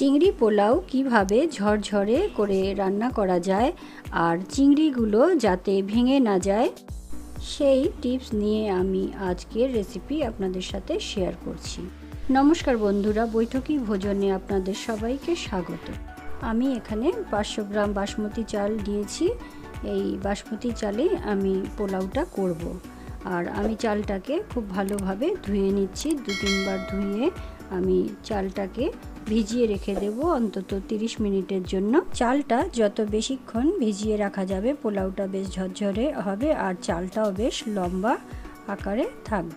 চিংড়ি পোলাও কীভাবে ঝরঝরে করে রান্না করা যায় আর চিংড়িগুলো যাতে ভেঙে না যায়, সেই টিপস নিয়ে আমি আজকের রেসিপি আপনাদের সাথে শেয়ার করছি। নমস্কার বন্ধুরা, বৈঠকি ভোজনে আপনাদের সবাইকে স্বাগত। আমি এখানে পাঁচশো গ্রাম বাসমতি চাল দিয়েছি। এই বাসমতি চালে আমি পোলাওটা করব। আর আমি চালটাকে খুব ভালোভাবে ধুয়ে নিচ্ছি। দু তিনবার ধুয়ে আমি চালটাকে ভিজিয়ে রেখে দেব অন্তত 30 মিনিটের জন্য। চালটা যত বেশিক্ষণ ভিজিয়ে রাখা যাবে, পোলাওটা বেশ ঝরঝরে হবে আর চালটাও বেশ লম্বা আকারে থাকবে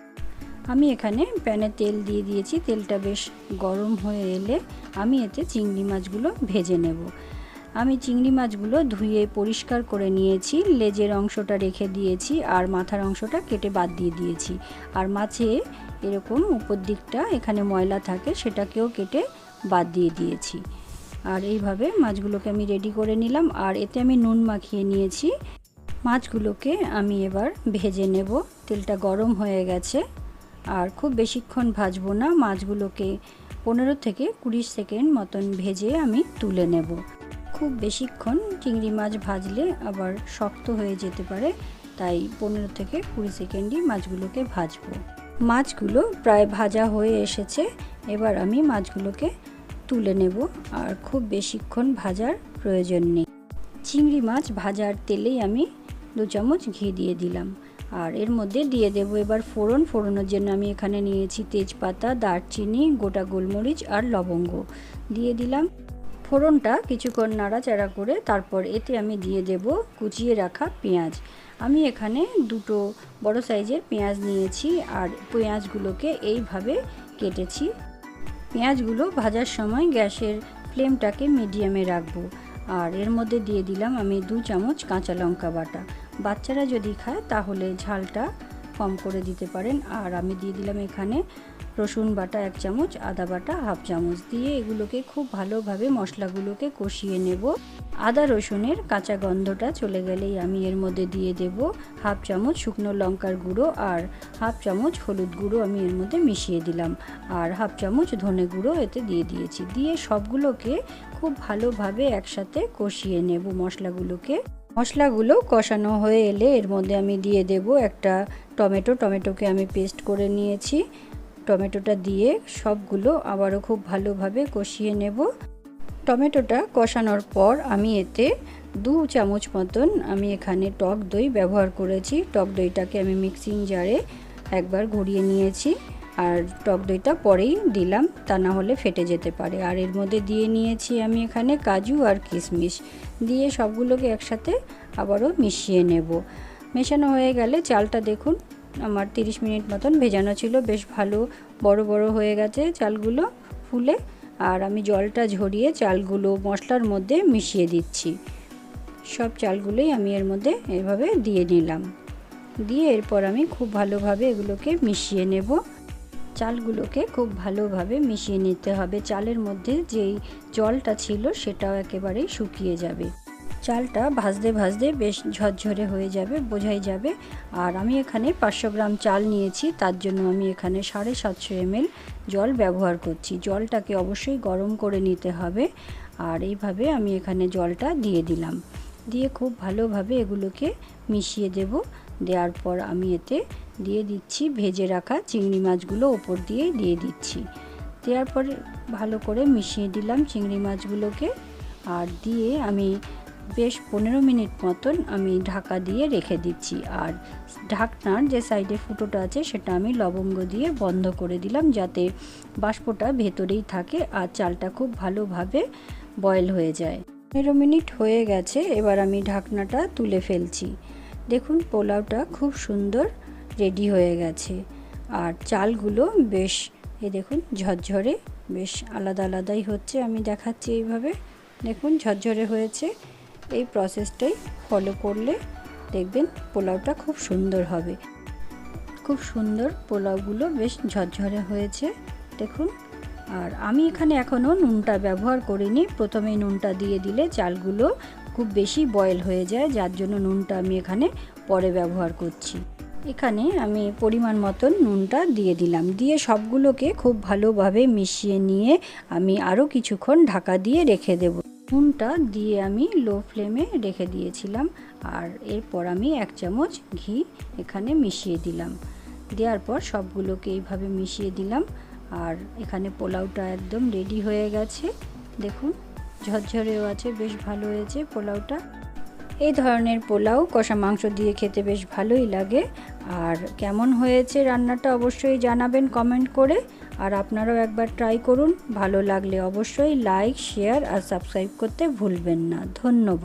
আমি এখানে প্যানে তেল দিয়ে দিয়েছি, তেলটা বেশ গরম হয়ে এলে আমি এতে চিংড়ি মাছগুলো ভেজে নেব। আমি চিংড়ি মাছগুলো ধুয়ে পরিষ্কার করে নিয়েছি, লেজের অংশটা রেখে দিয়েছি আর মাথার অংশটা কেটে বাদ দিয়ে দিয়েছি। আর মাছে এরকম উপর দিকটা এখানে ময়লা থাকে সেটাকেও কেটে বাদ দিয়ে দিয়েছি। আর এইভাবে মাছগুলোকে আমি রেডি করে নিলাম। আর এতে আমি নুন মাখিয়ে নিয়েছি। মাছগুলোকে আমি এবার ভেজে নেব। তেলটা গরম হয়ে গেছে। আর খুব বেশিক্ষণ ভাজবো না। মাছগুলোকে পনেরো থেকে কুড়ি সেকেন্ড মতন ভেজে আমি তুলে নেব। খুব বেশিক্ষণ চিংড়ি মাছ ভাজলে আবার শক্ত হয়ে যেতে পারে। তাই পনেরো থেকে কুড়ি সেকেন্ডই মাছগুলোকে ভাজবো। মাছগুলো প্রায় ভাজা হয়ে এসেছে। এবার আমি মাছগুলোকে তুলে নেব আর খুব বেশিক্ষণ ভাজার প্রয়োজন নেই। চিংড়ি মাছ ভাজার তেলেই আমি দু চামচ ঘি দিয়ে দিলাম। আর এর মধ্যে দিয়ে দেব এবার ফোড়ন। ফোড়নের জন্য আমি এখানে নিয়েছি তেজপাতা, দারচিনি, গোটা গোলমরিচ আর লবঙ্গ। দিয়ে দিলাম ফোড়নটা কিছুক্ষণ নাড়াচাড়া করে তারপর এতে আমি দিয়ে দেব কুচিয়ে রাখা পেঁয়াজ। আমি এখানে দুটো বড় সাইজের পেঁয়াজ নিয়েছি আর পেঁয়াজগুলোকে এইভাবে কেটেছি। পেঁয়াজগুলো ভাজার সময় গ্যাসের ফ্লেমটাকে মিডিয়ামে রাখব। আর এর মধ্যে দিয়ে দিলাম আমি দু চামচ কাঁচা লঙ্কা বাটা। বাচ্চারা যদি খায় তাহলে ঝালটা কম করে দিতে পারেন। আর আমি দিয়ে দিলাম এখানে রসুন বাটা এক চামচ, আদা বাটা হাফ চামচ দিয়ে এগুলোকে খুব ভালোভাবে মশলাগুলোকে কষিয়ে নেব। আদা রসুনের কাঁচা গন্ধটা চলে গেলেই আমি এর মধ্যে দিয়ে দেব হাফ চামচ শুকনো লঙ্কার গুঁড়ো আর হাফ চামচ হলুদ গুঁড়ো আমি এর মধ্যে মিশিয়ে দিলাম। আর হাফ চামচ ধনে গুঁড়ো এতে দিয়ে দিয়েছি। দিয়ে সবগুলোকে খুব ভালোভাবে একসাথে কষিয়ে নেব মশলাগুলোকে। মশলাগুলো কষানো হয়ে এলে এর মধ্যে আমি দিয়ে দেব একটা টমেটো। টমেটোকে আমি পেস্ট করে নিয়েছি। টমেটোটা দিয়ে সবগুলো আবারও খুব ভালোভাবে কষিয়ে নেব। টমেটোটা কষানোর পর আমি এতে দু চামচ মতন আমি এখানে টক দই ব্যবহার করেছি। টক দইটাকে আমি মিক্সিং জারে একবার ঘুরিয়ে নিয়েছি। আর টক দইটা পরেই দিলাম, তা না হলে ফেটে যেতে পারে। আর এর মধ্যে দিয়ে নিয়েছি আমি এখানে কাজু আর কিশমিশ। দিয়ে সবগুলোকে একসাথে আবারও মিশিয়ে নেব। মেশানো হয়ে গেলে চালটা দেখুন, আমার 30 মিনিট মতন ভেজানো ছিল, বেশ ভালো বড় বড় হয়ে গেছে চালগুলো ফুলে। আর আমি জলটা ঝরিয়ে চালগুলো মশলার মধ্যে মিশিয়ে দিচ্ছি। সব চালগুলোই আমি এর মধ্যে এভাবে দিয়ে নিলাম। দিয়ে এরপর আমি খুব ভালোভাবে এগুলোকে মিশিয়ে নেব। চালগুলোকে খুব ভালোভাবে মিশিয়ে নিতে হবে। চালের মধ্যে যেই জলটা ছিল সেটাও একেবারেই শুকিয়ে যাবে। চালটা ভাজতে ভাজতে বেশ ঝরঝরে হয়ে যাবে, বোঝাই যাবে। আর আমি এখানে পাঁচশো গ্রাম চাল নিয়েছি, তার জন্য আমি এখানে সাড়ে সাতশো এমএল জল ব্যবহার করছি। জলটাকে অবশ্যই গরম করে নিতে হবে। আর এইভাবে আমি এখানে জলটা দিয়ে দিলাম। দিয়ে খুব ভালোভাবে এগুলোকে মিশিয়ে দেব। দেওয়ার পর আমি এতে দিয়ে দিচ্ছি, ভেজে রাখা চিংড়ি মাছগুলো ওপর দিয়ে দিয়ে দিচ্ছি। দেওয়ার পরে ভালো করে মিশিয়ে দিলাম চিংড়ি মাছগুলোকে। আর দিয়ে আমি বেশ পনেরো মিনিট মতন আমি ঢাকা দিয়ে রেখে দিচ্ছি। আর ঢাকনার যে সাইডে ফুটোটা আছে, সেটা আমি লবঙ্গ দিয়ে বন্ধ করে দিলাম যাতে বাষ্পটা ভেতরেই থাকে আর চালটা খুব ভালোভাবে বয়েল হয়ে যায়। পনেরো মিনিট হয়ে গেছে, এবার আমি ঢাকনাটা তুলে ফেলছি। দেখুন পোলাওটা খুব সুন্দর রেডি হয়ে গেছে। আর চালগুলো বেশ এ দেখুন, ঝরঝরে, বেশ আলাদা আলাদাই হচ্ছে, আমি দেখাচ্ছি এইভাবে। দেখুন, ঝরঝরে হয়েছে। এই প্রসেসটাই ফলো করলে দেখবেন পোলাওটা খুব সুন্দর হবে। খুব সুন্দর পোলাওগুলো বেশ ঝরঝরে হয়েছে, দেখুন। আর আমি এখানে এখনও নুনটা ব্যবহার করিনি। প্রথমেই নুনটা দিয়ে দিলে চালগুলো খুব বেশি বয়েল হয়ে যায়, যার জন্য নুনটা আমি এখানে পরে ব্যবহার করছি। এখানে আমি পরিমাণ মতন নুনটা দিয়ে দিলাম। দিয়ে সবগুলোকে খুব ভালোভাবে মিশিয়ে নিয়ে আমি আরও কিছুক্ষণ ঢাকা দিয়ে রেখে দেব। নুনটা দিয়ে আমি লো ফ্লেমে রেখে দিয়েছিলাম আর এরপর আমি এক চামচ ঘি এখানে মিশিয়ে দিলাম। দেওয়ার পর সবগুলোকে এইভাবে মিশিয়ে দিলাম আর এখানে পোলাওটা একদম রেডি হয়ে গেছে। দেখুন, ঝরঝরেও আছে, বেশ ভালো হয়েছে পোলাওটা। এই ধরনের পোলাও কষা মাংস দিয়ে খেতে বেশ ভালোই লাগে। আর কেমন হয়েছে রান্নাটা অবশ্যই জানাবেন কমেন্ট করে, আর আপনারাও একবার ট্রাই করুন। ভালো লাগলে অবশ্যই লাইক শেয়ার আর সাবস্ক্রাইব করতে ভুলবেন না। ধন্যবাদ।